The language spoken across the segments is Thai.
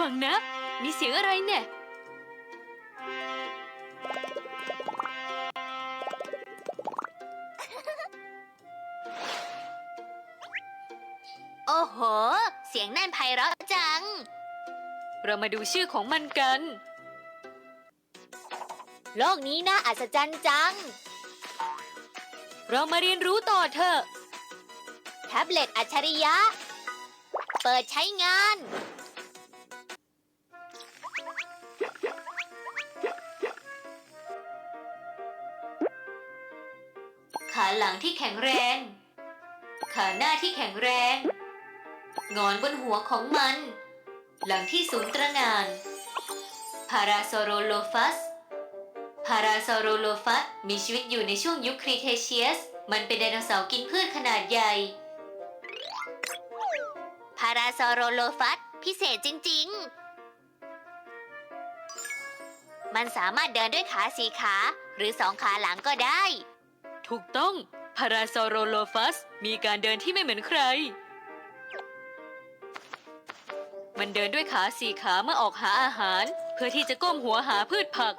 ฟังนะ มีเสียงอะไรเนี่ย โอ้โห เสียงนั่นไพเราะจัง เรามาดูชื่อของมันกัน โลกนี้น่าอัศจรรย์จัง เรามาเรียนรู้ต่อเถอะ แท็บเล็ตอัจฉริยะ เปิดใช้งาน ขาหลังที่แข็งแรง ขาหน้าที่แข็งแรง งอนบนหัวของมัน หลังที่สูงตระหง่าน พาราโซโรโลฟัส พาราโซโรโลฟัสมีชีวิตอยู่ในช่วงยุคครีเทเชียส มันเป็นไดโนเสาร์กินพืชขนาดใหญ่ พาราซอโรโลฟัสพิเศษจริง ๆ มันสามารถเดินด้วยขาสี่ขาหรือสองขาหลังก็ได้ ถูกต้องพาราโซโรโลฟัส มีการเดินที่ไม่เหมือนใคร มันเดินด้วยขาสี่ขาเมื่อออกหาอาหาร เพื่อที่จะก้มหัวหาพืชผัก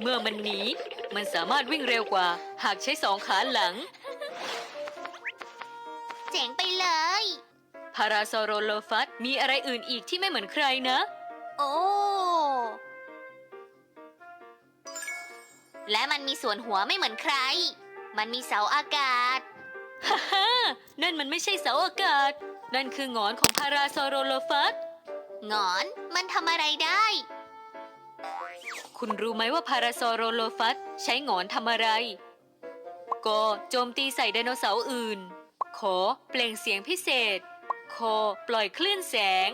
เมื่อมันหนี มันสามารถวิ่งเร็วกว่า หากใช้สองขาหลัง เจ๋งไปเลยพาราโซโรโลฟัส มีอะไรอื่นอีกที่ไม่เหมือนใครนะ โอ้ และมันมีส่วนหัวไม่เหมือนใคร มันมีเสาอากาศ ฮ่าฮ่านั่นมันไม่ใช่เสาอากาศ นั่นคือหงอนของพาราโซโรโลฟัสหงอนมันทำอะไรได้ คุณรู้ไหมว่าพาราโซโรโลฟัสใช้หงอนทำอะไร ก็โจมตีใส่ไดโนเสาร์อื่น ขอเปล่งเสียงพิเศษ คอปล่อยคลื่นแสง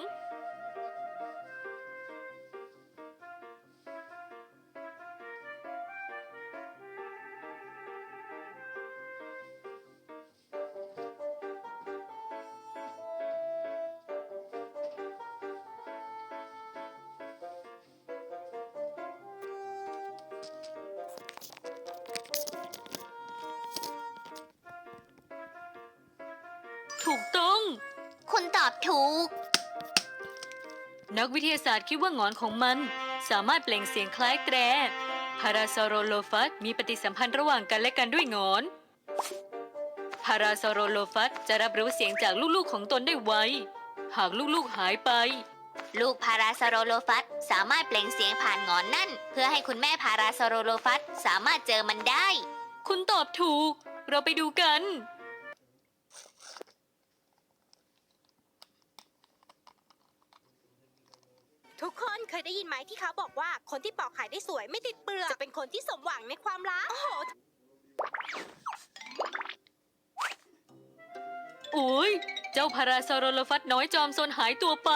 ถูกต้อง คุณตอบถูก นักวิทยาศาสตร์คิดว่าหงอนของมัน สามารถเปล่งเสียงคล้ายแตรพาราซโรโลฟัสมีปฏิสัมพันธ์ระหว่างกันและกันด้วยหงอนพาราซโรโลฟัสจะรับรู้เสียงจากลูกๆของตนได้ไว หากลูกๆหายไป ลูกพาราซาโรโลฟัสสามารถเปล่งเสียงผ่านหงอนนั่น เพื่อให้คุณแม่พาราซาโรโลฟัสสามารถเจอมันได้ คุณตอบถูก เราไปดูกัน ทุกคนเคยได้ยินไหมที่เขาบอกว่าคนที่ปอกไข่ได้สวยไม่ติดเปลือกจะเป็นคนที่สมหวังในความรักโอ้โหโอ้ยเจ้าพาราซโรโลฟัสน้อยจอมซนหายตัวไป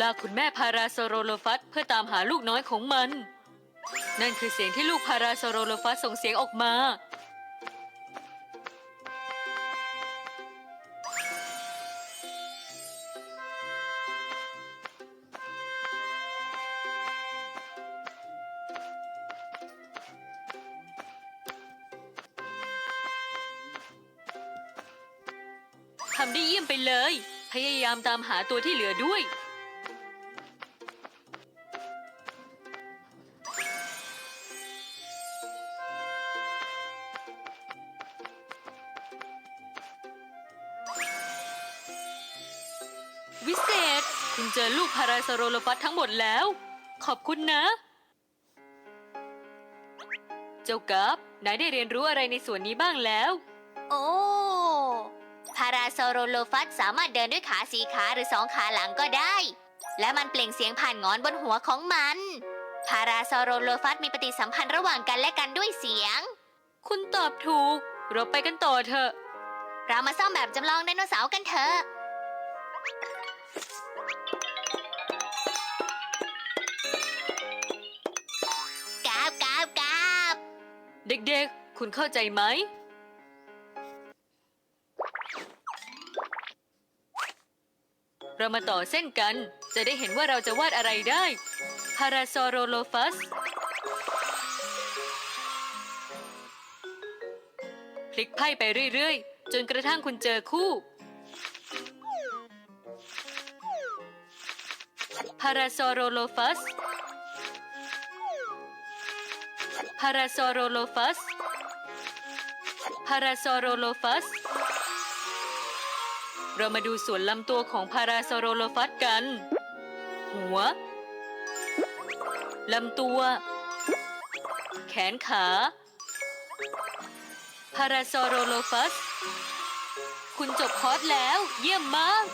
ลากคุณแม่พาราซโรโลฟัสเพื่อตามหาลูกน้อยของมัน นั่นคือเสียงที่ลูกพาราซโรโลฟัสส่งเสียงออกมาำได้เยี่ยมไปเลย พยายามตามหาตัวที่เหลือด้วย วิเศษ คุณเจอลูกพาราซโรโลฟัสทั้งหมดแล้ว ขอบคุณนะ เจ้ากับนายได้เรียนรู้อะไรในส่วนนี้บ้างแล้ว โอ้ พาราซาโรโลฟัสสามารถเดินด้วยขาสีขาหรือสองขาหลังก็ได้ และมันเปล่งเสียงผ่านหงอนบนหัวของมัน พาราซาโรโลฟัสมีปฏิสัมพันธ์ระหว่างกันและกันด้วยเสียง คุณตอบถูก เราไปกันต่อเถอะ เรามาซ่อมแบบจำลองไดโนเสาร์กันเถอะกราบกราบกราบเด็กๆ คุณเข้าใจไหม เรามาต่อเส้นกัน จะได้เห็นว่าเราจะวาดอะไรได้พาราซโรโลฟัสพลิกไพ่ไปเรื่อยๆ จนกระทั่งคุณเจอคู่พาราซอโรโลฟัสพาราซอโรโลฟัสพาราซอโรโลฟัส เรามาดูส่วนลำตัวของพาราซโรโลฟัสกัน หัว ลำตัว แขนขาพาราซโรโลฟัส คุณจบคอร์สแล้ว เยี่ยมมาก